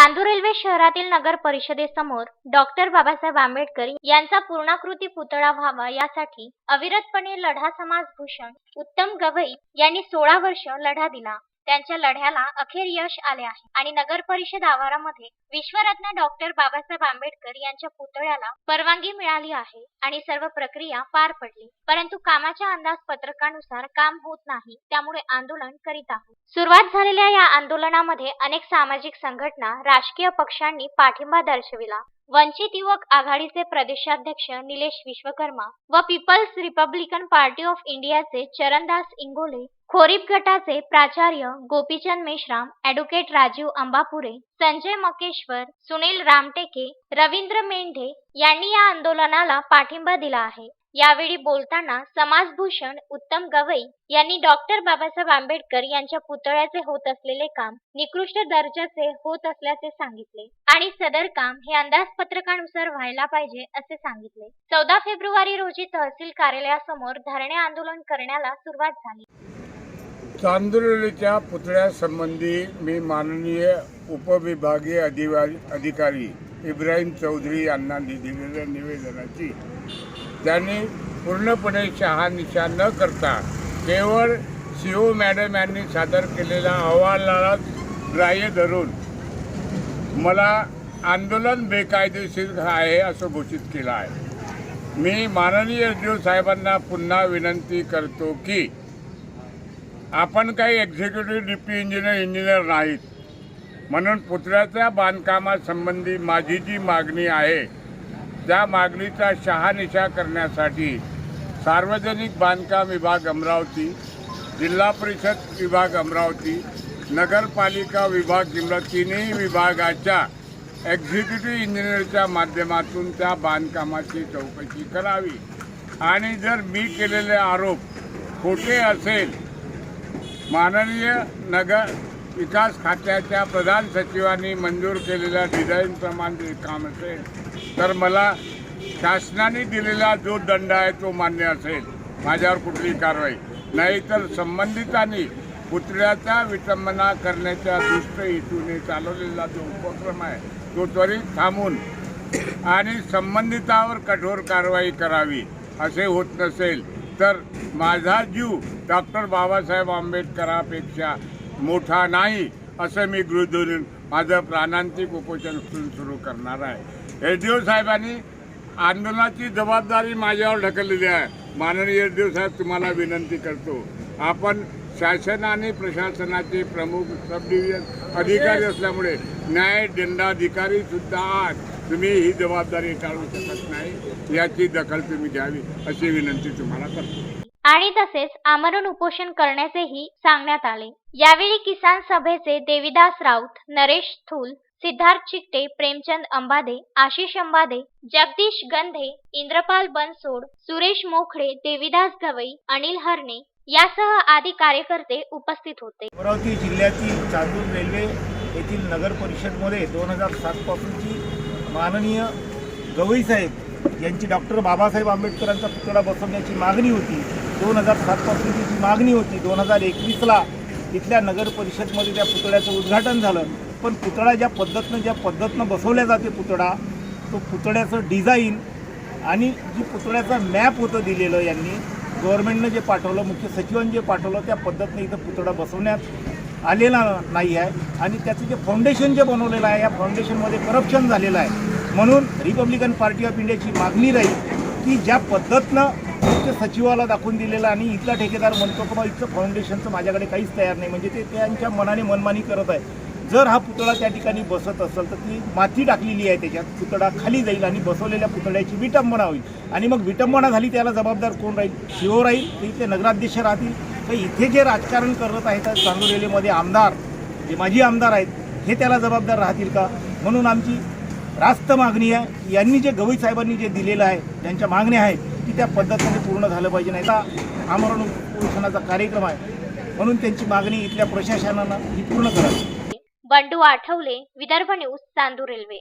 Chandur railway शहरातील नगर परिषदेसमोर डॉक्टर बाबासाहेब आंबेडकर यांचा पूर्णाकृती पुतळा व्हावा यासाठी अविरतपणे लढा समाज भूषण उत्तम गवई यांनी सोळा वर्ष लढा दिला. त्यांच्या लढ्याला अखेर यश आले आहे. आणि नगर परिषद आवारामध्ये विश्वरत्न डॉक्टर बाबासाहेब आंबेडकर यांच्या पुतळ्याला परवानगी मिळाली आहे आणि सर्व प्रक्रिया पार पडली. परंतु कामाच्या अंदाज पत्रकानुसार काम होत नाही त्यामुळे आंदोलन करीत आहोत. सुरुवात झालेल्या या आंदोलनामध्ये अनेक सामाजिक संघटना राजकीय पक्षांनी पाठिंबा दर्शविला. वंचित युवक आघाडीचे प्रदेशाध्यक्ष निलेश विश्वकर्मा व पीपल्स रिपब्लिकन पार्टी ऑफ इंडियाचे चरणदास इंगोले खोरीप गटाचे प्राचार्य गोपीचंद मेश्राम ॲडव्होकेट राजीव अंबापुरे संजय मकेश्वर सुनील रामटेके रवींद्र मेंढे यांनी या आंदोलनाला पाठिंबा दिला आहे. यावेळी बोलताना समाजभूषण उत्तम गवई यांनी डॉक्टर बाबासाहेब आंबेडकर यांच्या पुतळ्याचे होत असलेले काम निकृष्ट दर्जाचे होत असल्याचे सांगितले आणि सदर काम हे अंदाजपत्रकानुसार व्हायला पाहिजे असे सांगितले. चौदा फेब्रुवारी रोजी तहसील कार्यालयासमोर धरणे आंदोलन करण्याला सुरुवात झाली. चांदुर्लीच्या पुतळ्यासंबंधी मी माननीय उपविभागीय अधिवा अधिकारी इब्राहिम चौधरी यांना दिलेल्या निवेदनाची. त्यांनी पूर्णपणे शहानिशा न करता केवळ सी ओ मॅडम यांनी सादर केलेल्या अहवालालाच ग्राह्य धरून मला आंदोलन बेकायदेशीर आहे असं घोषित केलं आहे. मी माननीय एस साहेबांना पुन्हा विनंती करतो की आपण काही एक्झिक्युटिव्ह डिप्टी इंजिनियर इंजिनियर नाहीत. म्हणून पुतळ्याच्या बांधकामासंबंधी माझी जी मागणी आहे त्या मागणीचा शहानिशा करण्यासाठी सार्वजनिक बांधकाम विभाग अमरावती जिल्हा परिषद विभाग अमरावती नगरपालिका विभाग किंवा तिन्ही विभागाच्या एक्झिक्युटिव्ह इंजिनियरच्या माध्यमातून त्या बांधकामाची चौकशी करावी. आणि जर मी केलेले आरोप खोटे असेल माननीय नगर विकास खात्याच्या प्रधान सचिवांनी मंजूर केलेल्या डिझाईनप्रमाणे काम असेल तर मला शासनाने दिलेला जो दंड आहे तो मान्य असेल. माझ्यावर कुठली कारवाई. नाहीतर संबंधितांनी पुतळ्याचा विटंबना करण्याच्या दुष्ट हेतूने चालवलेला जो उपक्रम आहे तो त्वरित थांबून आणि संबंधितावर कठोर कारवाई करावी असे होत नसेल. तर माझा जीव डॉक्टर बाबासाहेब आंबेडकरापेक्षा मोठा नाही असं मी गृह धरून माझं प्राणांतिक उपोषण सुरू सुरू करणार आहे. ओ साहेबांनी आंदोलनाची जबाबदारी माझ्यावर ढकललेली आहे. माननीय ओ साहेब तुम्हाला विनंती करतो. आपण शासन आणि प्रशासनाचे प्रमुख सब डिव्हिजन अधिकारी असल्यामुळे न्याय दंडाधिकारी सुद्धा आहात. तुम्ही ही जबाबदारी टाळू शकत नाही. याची दखल तुम्ही घ्यावी अशी विनंती तुम्हाला करतो. आणि तसेच आमरण उपोषण करण्याचेही सांगण्यात आले. यावेळी किसान सभेचे देविदास राऊत नरेश थूल सिद्धार्थ चिकटे प्रेमचंद अंबादे आशिष अंबादे जगदीश गंधे इंद्रपाल बनसोड सुरेश मोखडे देविदास गवई अनिल हरणे यासह आदी कार्यकर्ते उपस्थित होते. अमरावती जिल्ह्यातील चांदूर रेल्वे येथील नगर परिषदमध्ये दोन हजार सातपासूनची माननीय गवई साहेब यांची डॉक्टर बाबासाहेब आंबेडकरांचा पुतळा बसवण्याची मागणी होती. दोन हजार सातपासून जी मागणी होती. दोन हजार एकवीसला तिथल्या नगर परिषदमध्ये त्या पुतळ्याचं उद्घाटन झालं. पण पुतळा ज्या पद्धतीनं ज्या पद्धतीनं बसवल्या जाते पुतळा तो पुतळ्याचं डिझाईन आणि जी पुतळ्याचं मॅप होतं दिलेलं यांनी गव्हर्नमेंटनं जे पाठवलं मुख्य सचिवांनी जे पाठवलं त्या पद्धतीने इथं पुतळा बसवण्यात आलेला नाही आहे. आणि त्याचं जे फाउंडेशन जे बनवलेलं आहे या फाउंडेशनमध्ये करप्शन झालेलं आहे. म्हणून रिपब्लिकन पार्टी ऑफ इंडियाची मागणी राहील की ज्या पद्धतीनं मुख्य सचिवाला दाखवून दिलेलं आणि इथला ठेकेदार म्हणतो की बा इथलं फाउंडेशनचं माझ्याकडे काहीच तयार नाही. म्हणजे ते त्यांच्या मनाने मनमानी करत आहे. जर हा पुतळा त्या ठिकाणी बसत असेल तर ती माती टाकलेली आहे त्याच्यात. पुतळा खाली जाईल आणि बसवलेल्या पुतळ्याची विटंबना होईल. आणि मग विटंबना झाली त्याला जबाबदार कोण राहील? शिओ राहील तर इथे नगराध्यक्ष राहतील. तर इथे जे राजकारण करत आहेत चांदूर रेल्वेमध्ये आमदार जे माजी आमदार आहेत हे त्याला जबाबदार राहतील का? म्हणून आमची रास्त मागणी आहे. यांनी जे गवई साहेबांनी जे दिलेलं आहे त्यांच्या मागण्या आहेत की त्या पद्धतीने पूर्ण झालं पाहिजे. नाही का आमरण उपोषणाचा कार्यक्रम आहे. म्हणून त्यांची मागणी इथल्या प्रशासनानं ही पूर्ण करावी. Bandu Athawale Vidarbha news Chandur railway.